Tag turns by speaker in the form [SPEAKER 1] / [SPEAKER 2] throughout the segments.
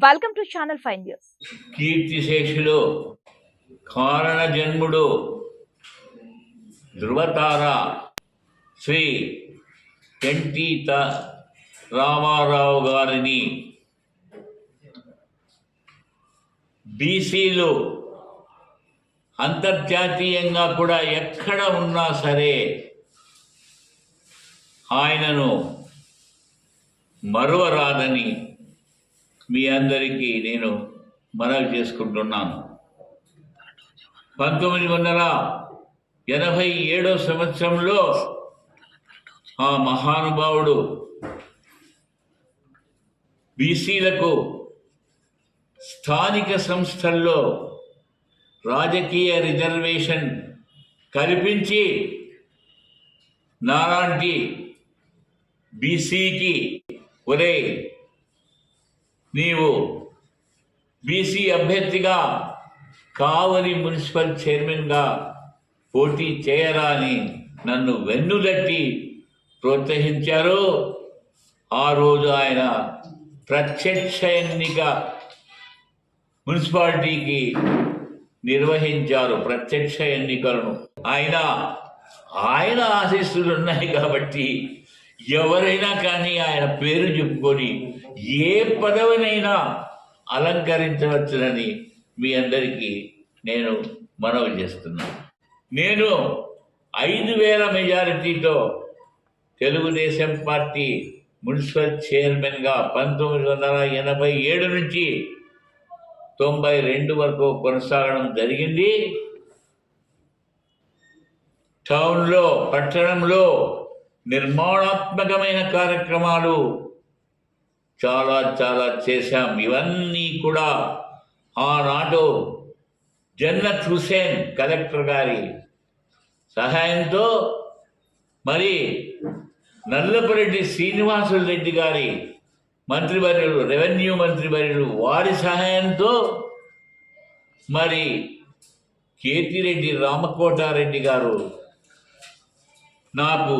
[SPEAKER 1] Welcome to channel five news
[SPEAKER 2] కీర్తిశేషులు కారణ జన్ముడు ధృవతార శ్రీ పెంటీత రామారావు గారిని బీసీలు అంతర్జాతీయంగా కూడా ఎక్కడ ఉన్నా సరే ఆయనను మరువరాదని మీ అందరికీ నేను మనవి చేసుకుంటున్నాను. పంతొమ్మిది వందల ఎనభై ఏడో సంవత్సరంలో ఆ మహానుభావుడు బీసీలకు స్థానిక సంస్థల్లో రాజకీయ రిజర్వేషన్ కల్పించి నాలాంటి బీసీకి ఒరే నీవు బీసీ అభ్యర్థిగా కావలి మున్సిపల్ చైర్మన్గా పోటీ చేయరా అని నన్ను వెన్నుదట్టి ప్రోత్సహించారు. ఆ రోజు ఆయన ప్రత్యక్ష ఎన్నిక మున్సిపాలిటీకి నిర్వహించారు ప్రత్యక్ష ఎన్నికలను. ఆయన ఆయన ఆశీస్సులు ఉన్నాయి కాబట్టి ఎవరైనా కానీ ఆయన పేరు చెప్పుకొని ఏ పదవినైనా అలంకరించవచ్చునని మీ అందరికీ నేను మనవి చేస్తున్నాను నేను ఐదు వేల మెజారిటీతో తెలుగుదేశం పార్టీ మున్సిపల్ చైర్మన్గా పంతొమ్మిది వందల ఎనభై ఏడు నుంచి తొంభై రెండు వరకు కొనసాగడం జరిగింది. టౌన్లో పట్టణంలో నిర్మాణాత్మకమైన కార్యక్రమాలు చాలా చాలా చేశాం. ఇవన్నీ కూడా ఆనాడు జన్నత్ హుసేన్ కలెక్టర్ గారి సహాయంతో మరి నల్లపరెడ్డి శ్రీనివాసులు రెడ్డి గారి మంత్రివర్యులు రెవెన్యూ మంత్రివర్యులు వారి సహాయంతో మరి కేతిరెడ్డి రామకోటారెడ్డి గారు నాకు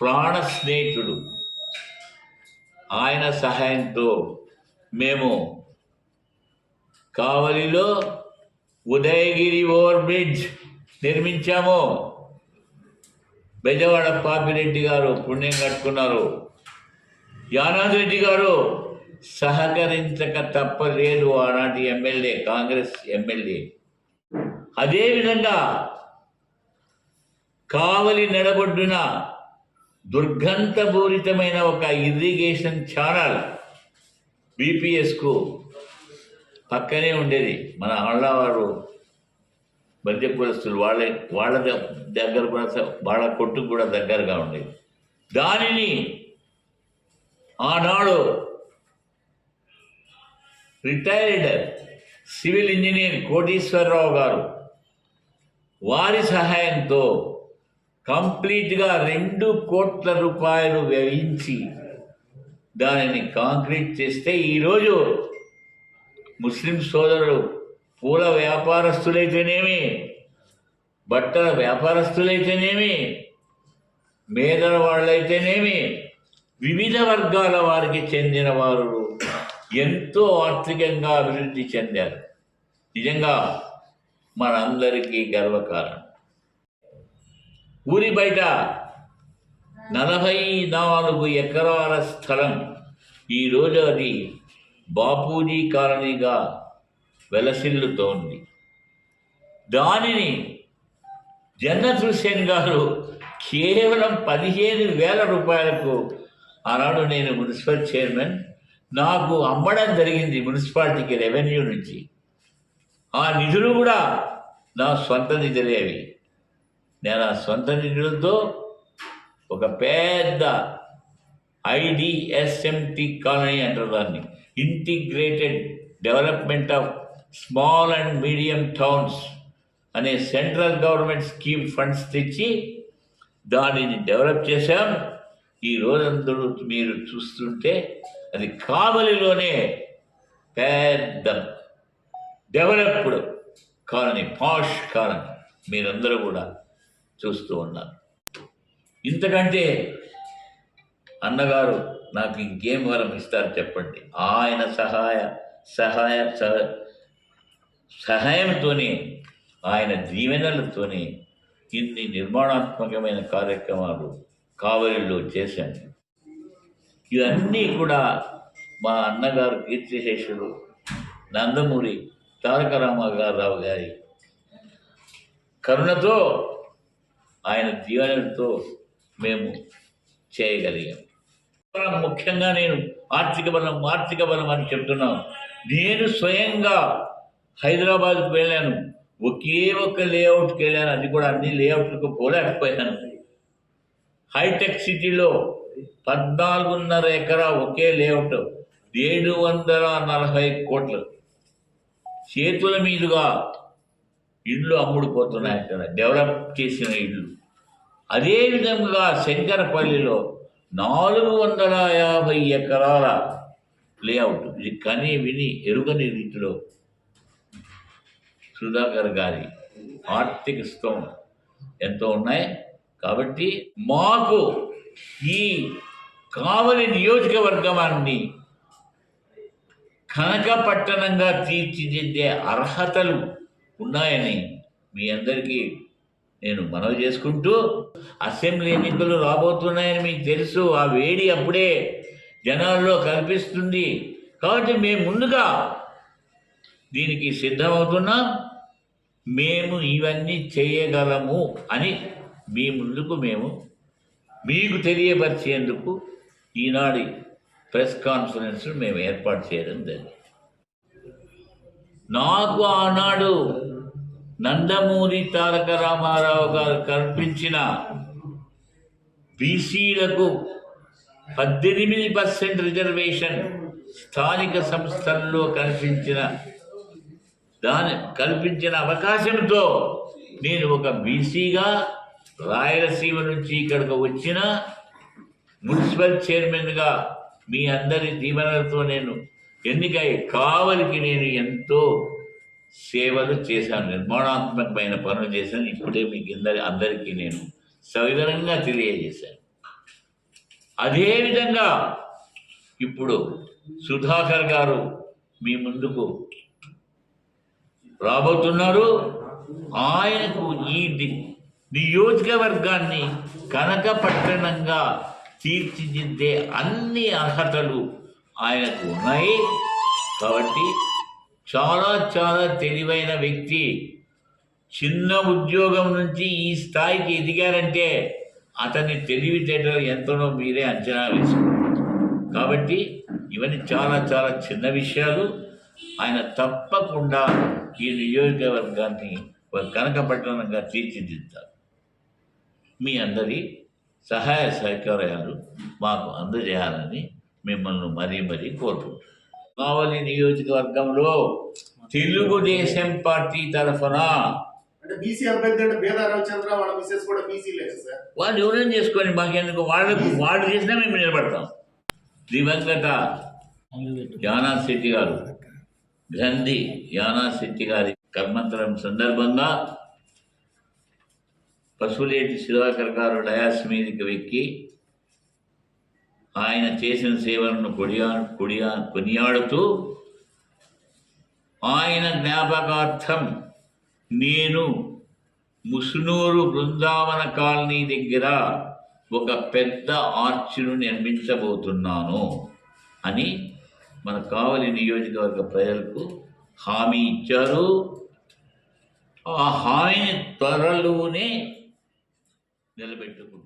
[SPEAKER 2] ప్రాణ స్నేహితుడు. ఆయన సహాయంతో మేము కావలిలో ఉదయగిరి ఓవర్ బ్రిడ్జ్ నిర్మించాము. బెజవాడ పాపిరెడ్డి గారు పుణ్యం కట్టుకున్నారు. యానాద్రెడ్డి గారు సహకరించక తప్పలేదు ఆనాటి ఎమ్మెల్యే కాంగ్రెస్ ఎమ్మెల్యే. అదేవిధంగా కావలి నడబొడ్డున దుర్గంధపూరితమైన ఒక ఇరిగేషన్ ఛానల్ బీపీఎస్కు పక్కనే ఉండేది. మన ఆళ్ళవారు మధ్యకులస్తులు వాళ్ళ వాళ్ళ ద- దగ్గర కూడా వాళ్ళ కొట్టుకు కూడా దగ్గరగా ఉండేది. దానిని ఆనాడు రిటైర్డ్ సివిల్ ఇంజనీర్ కోటీశ్వరరావు గారు వారి సహాయంతో కంప్లీట్గా రెండు కోట్ల రూపాయలు వ్యయించి దానిని కాంక్రీట్ చేస్తే ఈరోజు ముస్లిం సోదరులు పూల వ్యాపారస్తులైతేనేమి బట్టల వ్యాపారస్తులైతేనేమి మేదల వాళ్ళైతేనేమి వివిధ వర్గాల వారికి చెందిన వారు ఎంతో ఆర్థికంగా అభివృద్ధి చెందారు. నిజంగా మనందరికీ గర్వకారణం. ఊరి బయట నలభై నాలుగు ఎకరాల స్థలం. ఈరోజు అది బాపూజీ కాలనీగా వెలసిల్లుతోంది. దానిని జన్నత్ హుసేన్ గారు కేవలం పదిహేను వేల రూపాయలకు ఆనాడు నేను మున్సిపల్ చైర్మన్ నాకు అమ్మడం జరిగింది మున్సిపాలిటీకి రెవెన్యూ నుంచి. ఆ నిధులు కూడా నా సొంత నిధులేవి నేను ఆ సొంత నిధులతో ఒక పెద్ద ఐడిఎస్ఎంటి కాలనీ అంటారు దాన్ని. Integrated development of small and medium towns అనే సెంట్రల్ గవర్నమెంట్ స్కీమ్ ఫండ్స్ తెచ్చి దానిని డెవలప్ చేశాం. ఈ రోజందరూ మీరు చూస్తుంటే అది కావలిలోనే పెద్ద డెవలప్డ్ కాలనీ పాష్ కాలనీ. మీరందరూ కూడా చూస్తూ ఉన్నారు. ఇంతకంటే అన్నగారు నాకు ఇంకేం వరం ఇస్తారు చెప్పండి. ఆయన సహాయ సహాయ సహ- సహాయంతోనే ఆయన దీవెనలతోనే ఇన్ని నిర్మాణాత్మకమైన కార్యక్రమాలు కావలిలో చేశాను. ఇవన్నీ కూడా మా అన్నగారు కీర్తిశేషుడు నందమూరి తారక రామారావు గారి కరుణతో ఆయన దీవెనలతో మేము చేయగలిగాం. ముఖ్యంగా నేను ఆర్థిక బలం ఆర్థిక బలం అని చెప్తున్నాను. నేను స్వయంగా హైదరాబాద్కు వెళ్ళాను. ఒకే ఒక్క లేఅవుట్కి వెళ్ళాను. అది కూడా అన్ని లేఅవుట్లకు పోలేకపోయాను. హైటెక్ సిటీలో పద్నాలుగున్నర ఎకరా ఒకే లేఅవుట్ ఏడు వందల నలభై కోట్లు. చేతుల మీదుగా ఇళ్ళు అమ్ముడుపోతున్నాయి డెవలప్ చేసిన ఇళ్ళు. అదేవిధంగా శంకరపల్లిలో నాలుగు వందల యాభై ఎకరాల లేఅవుట్. ఇది కని విని ఎరుగని రీతిలో సుధాకర్ గారి ఆర్థిక స్థం ఎంతో ఉన్నాయి. కాబట్టి మాకు ఈ కావలి నియోజకవర్గాన్ని కనకపట్టణంగా తీర్చిదిద్దే అర్హతలు ఉన్నాయని మీ అందరికీ నేను మనవి చేసుకుంటూ అసెంబ్లీ ఎన్నికలు రాబోతున్నాయని మీకు తెలుసు. ఆ వేడి అప్పుడే జనాల్లో కనిపిస్తుంది కాబట్టి మేము ముందుగా దీనికి సిద్ధమవుతున్నాం. మేము ఇవన్నీ చేయగలము అని మీ ముందుకు మేము మీకు తెలియపరిచేందుకు ఈనాడి ప్రెస్ కాన్ఫరెన్స్ మేము ఏర్పాటు చేయడం జరిగింది. నాకు ఆనాడు నందమూరి తారక రామారావు గారు కల్పించిన బీసీలకు పద్దెనిమిది పర్సెంట్ రిజర్వేషన్ స్థానిక సంస్థల్లో కల్పించిన దాని కల్పించిన అవకాశంతో నేను ఒక బీసీగా రాయలసీమ నుంచి ఇక్కడికి వచ్చిన మున్సిపల్ చైర్మన్గా మీ అందరి దీవెనలతో నేను ఎన్నికై కావలికి నేను ఎంతో సేవలు చేశాను నిర్మాణాత్మకమైన పనులు చేశాను. ఇప్పుడే మీకు ఇందరి అందరికీ నేను సవివరంగా తెలియజేశాను. అదేవిధంగా ఇప్పుడు సుధాకర్ గారు మీ ముందుకు రాబోతున్నారు. ఆయనకు ఈ ది- నియోజకవర్గాన్ని కనకపట్టణంగా తీర్చిదిద్దే అన్ని అర్హతలు ఆయనకు ఉన్నాయి. కాబట్టి చాలా చాలా తెలివైన వ్యక్తి. చిన్న ఉద్యోగం నుంచి ఈ స్థాయికి ఎదిగారంటే అతని తెలివితేటలు ఎంతనో మీరే అంచనా వేసుకున్నారు కాబట్టి ఇవన్నీ చాలా చాలా చిన్న విషయాలు. ఆయన తప్పకుండా ఈ నియోజకవర్గాన్ని ఒక కనకపట్టణంగా తీర్చిదిద్దారు మీ అందరి సహాయ సహకారాలు మాకు అందజేయాలని మిమ్మల్ని మరీ మరీ కోరుకుంటున్నాను. కావలి నియోజకవర్గంలో తెలుగుదేశం పార్టీ తరఫున
[SPEAKER 1] వాళ్ళ మిసెస్ కూడా బీసీ లేదు సార్.
[SPEAKER 2] వాళ్ళు ఎవరైనా చేసుకొని మాకెందుకు? వాళ్ళకు వాళ్ళు చేసినా మేము నిలబడతాం. దివంగత యానాథ్ శెట్టి గారు గ్రంథి యానాథ్ శెట్టి గారి కర్మంతరం సందర్భంగా పశువులేటి సుధాకర్ గారు డయాస్ మీదకి వెక్కి ఆయన చేసిన సేవలను కొడియా కొడియా కొనియాడుతూ ఆయన జ్ఞాపకార్థం నేను ముసునూరు బృందావన కాలనీ దగ్గర ఒక పెద్ద ఆర్చిను నిర్మించబోతున్నాను అని మన కావలి నియోజకవర్గ ప్రజలకు హామీ ఇచ్చారు. ఆ హామీని త్వరలోనే నిలబెట్టుకుంటున్నారు